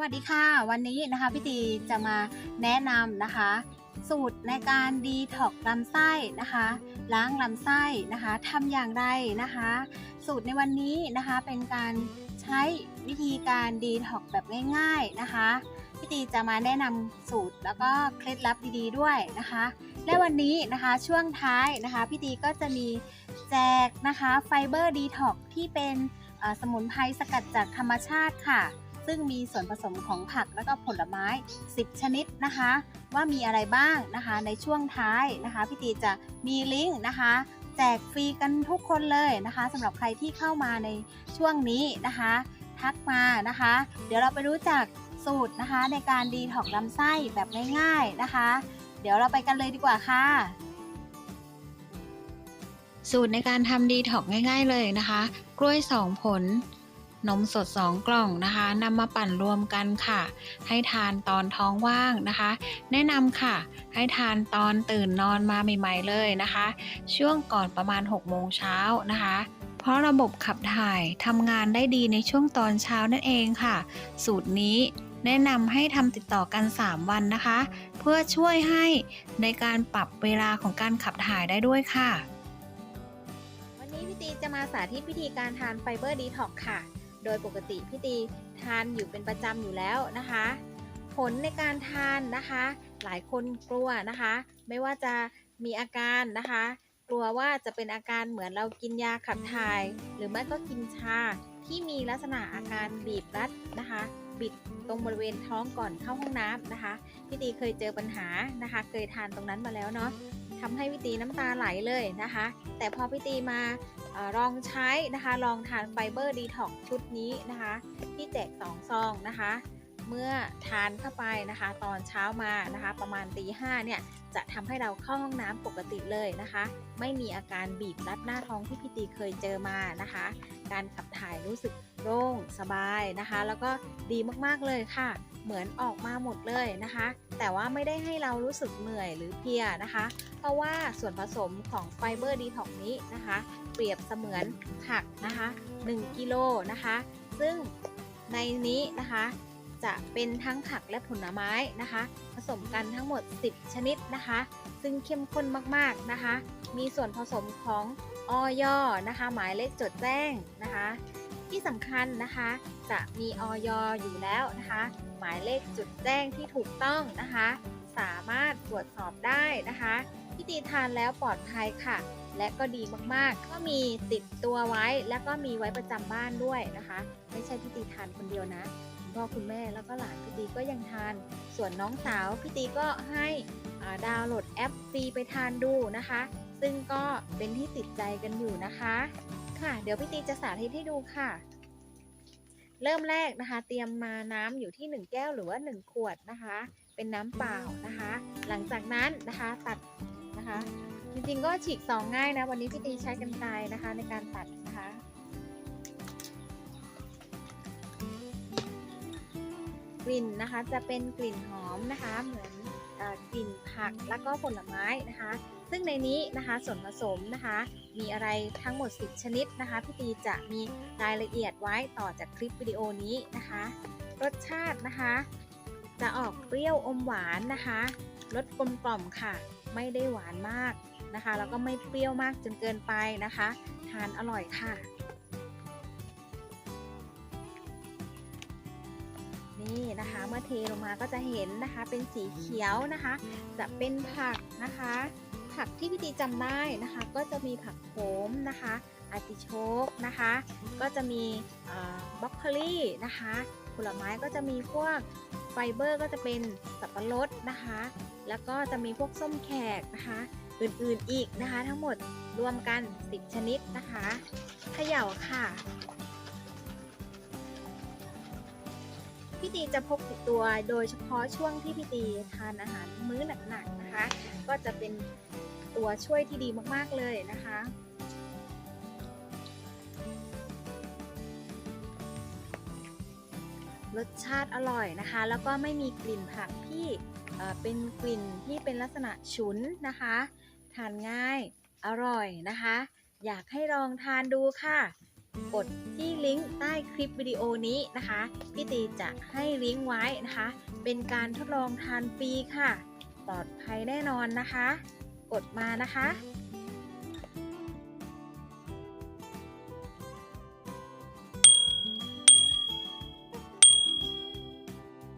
วัสดีค่ะ วันนี้นะคะพี่ตีจะมาแนะนำนะคะ สูตรในการดีท็อกลำไส้นะคะ ล้างลำไส้นะคะทำอย่างไรนะคะ สูตรในวันนี้นะคะเป็นการใช้วิธีการดีท็อกแบบง่าย ๆนะคะพี่ตีจะมาแนะนำสูตรแล้วก็เคล็ดลับดีๆด้วยนะคะ และวันนี้นะคะช่วงท้ายนะคะพี่ตีก็จะมีแจกนะคะไฟเบอร์ดีท็อกที่เป็นสมุนไพรสกัดจากธรรมชาติค่ะ ซึ่งมีส่วนผสมของผักและก็ผลไม้ 10 ชนิดนะคะ ว่ามีอะไรบ้างนะคะ ในช่วงท้ายนะคะพี่ตีจะมีลิงก์นะคะแจกฟรีกันทุกคนเลยนะคะสำหรับใครที่เข้ามาในช่วงนี้นะคะ ทักมานะคะ เดี๋ยวเราไปรู้จักสูตรนะคะในการดีท็อกลำไส้แบบง่ายๆนะคะ เดี๋ยวเราไปกันเลยดีกว่าค่ะ สูตรในการทำดีท็อกง่าย ๆเลยนะคะ กล้วย 2 ผล นมสด 2 กล่องนะคะนำมาปั่นรวมกันค่ะ ให้ทานตอนท้องว่างนะคะ แนะนำค่ะ ให้ทานตอนตื่นนอนมาใหม่ๆเลยนะคะ ช่วงก่อนประมาณ6โมงเช้านะคะเพราะระบบขับถ่ายทำงานได้ดีในช่วงตอนเช้านั่นเองค่ะ สูตรนี้แนะนำให้ทำติดต่อกัน 3 วันนะคะ เพื่อช่วยให้ในการปรับเวลาของการขับถ่ายได้ด้วยค่ะ วันนี้พี่ตีจะมาสาธิตวิธีการทานไฟเบอร์ดีท็อกค่ะ โดยปกติพี่ตีทานอยู่เป็นประจำอยู่แล้วนะคะ ผลในการทานนะคะ หลายคนกลัวนะคะ ไม่ว่าจะมีอาการนะคะ กลัวว่าจะเป็นอาการเหมือนเรากินยาขับถ่าย หรือไม่ก็กินชาที่มีลักษณะอาการบีบรัดนะคะบิดตรงบริเวณท้องก่อนเข้าห้องน้ำนะคะพี่ตีเคยเจอปัญหานะคะ เคยทานตรงนั้นมาแล้วเนาะทำให้พี่ตีน้ำตาไหลเลยนะคะ แต่พอพี่ตีมา ลองใช้นะคะลองทานไฟเบอร์ดีท็อกชุดนี้นะคะที่แจก2ซองนะคะเมื่อทานเข้าไปนะคะ ตอนเช้ามานะคะ ประมาณตีห้าเนี่ยจะทำให้เราเข้าห้องน้ำปกติเลยนะคะ ไม่มีอาการบีบรัดหน้าท้องที่พี่ตีเคยเจอมานะคะ การขับถ่ายรู้สึกโล่งสบายนะคะ แล้วก็ดีมากๆเลยค่ะ เหมือนออกมาหมดเลยนะคะ แต่ว่าไม่ได้ให้เรารู้สึกเหนื่อยหรือเพลียนะคะ เพราะว่าส่วนผสมของไฟเบอร์ดีท็อกนี้นะคะ รียบเสมือนผักนะคะ1กิโลนะคะ ซึ่งในนี้นะคะ จะเป็นทั้งผักและผลไม้นะคะ ผสมกันทั้งหมด 10 ชนิดนะคะ ซึ่งเข้มข้นมากๆนะคะ มีส่วนผสมของออยนะคะ หมายเลขจดแจ้งนะคะ ที่สำคัญนะคะ จะมีออยอยู่แล้วนะคะ หมายเลขจุดแจ้งที่ถูกต้องนะคะ สามารถตรวจสอบได้นะคะพี่ตีทานแล้วปลอดภัยค่ะ และก็ดีมากๆ ก็มีติดตัวไว้แล้วก็มีไว้ประจำบ้านด้วยนะคะ ไม่ใช่พี่ตีทานคนเดียวนะคุณพ่อคุณแม่แล้วก็หลานพี่ตีก็ยังทาน ส่วนน้องสาวพี่ตีก็ให้ดาวน์โหลดแอปฟรีไปทานดูนะคะ ซึ่งก็เป็นที่ติดใจกันอยู่นะคะ ค่ะ เดี๋ยวพี่ตีจะสาธิตให้ดูค่ะ เริ่มแรกนะคะ เตรียมมาน้ำอยู่ที่ 1 แก้วหรือว่า 1 ขวดนะคะ เป็นน้ำเปล่านะคะ หลังจากนั้นนะคะตัดนะคะ จริงๆก็ฉีกซองง่ายนะ วันนี้พี่ตีใช้กันไกรนะคะในการตัดนะคะกลิ่นนะคะจะเป็นกลิ่นหอมนะคะเหมือนอกลิ่นผักแล้วก็ผลไม้นะคะ ซึ่งในนี้นะคะส่วนผสมนะคะ มีอะไรทั้งหมด 10 ชนิดนะคะพี่ตีจะมีรายละเอียดไว้ต่อจากคลิปวิดีโอนี้นะคะ รสชาตินะคะ จะออกเปรี้ยวอมหวานนะคะรสกลมกล่อมค่ะ ไม่ได้หวานมาก นะคะ แล้วก็ไม่เปรี้ยวมากจนเกินไปนะคะ ทานอร่อยค่ะ นี่นะคะเมื่อเทลงมาก็จะเห็นนะคะเป็นสีเขียวนะคะ จะเป็นผักนะคะ ผักที่พี่ตีจำได้นะคะ ก็จะมีผักโขมนะคะอาร์ติโชกนะคะ ก็จะมีบล็อกโคลี่นะคะผลไม้ก็จะมีพวกไฟเบอร์ก็จะเป็นสับปะรดนะคะ แล้วก็จะมีพวกส้มแขกนะคะ อื่นๆอีกนะคะ ทั้งหมดรวมกัน 10 ชนิดนะคะเขย่าค่ะ พี่ตีจะพกติดตัวโดยเฉพาะช่วงที่พี่ตีทานอาหารมื้อหนักๆนะคะ ก็จะเป็นตัวช่วยที่ดีมากๆเลยนะคะรสชาติอร่อยนะคะ แล้วก็ไม่มีกลิ่นผักที่เอ่อเป็นกลิ่นที่เป็นลักษณะฉุนนะคะ ทานง่าย อร่อยนะคะ อยากให้ลองทานดูค่ะ กดที่ลิงก์ใต้คลิปวิดีโอนี้นะคะพี่ตีจะให้ลิงก์ไว้นะคะ เป็นการทดลองทานฟรีค่ะ ปลอดภัยแน่นอนนะคะ กดมานะคะ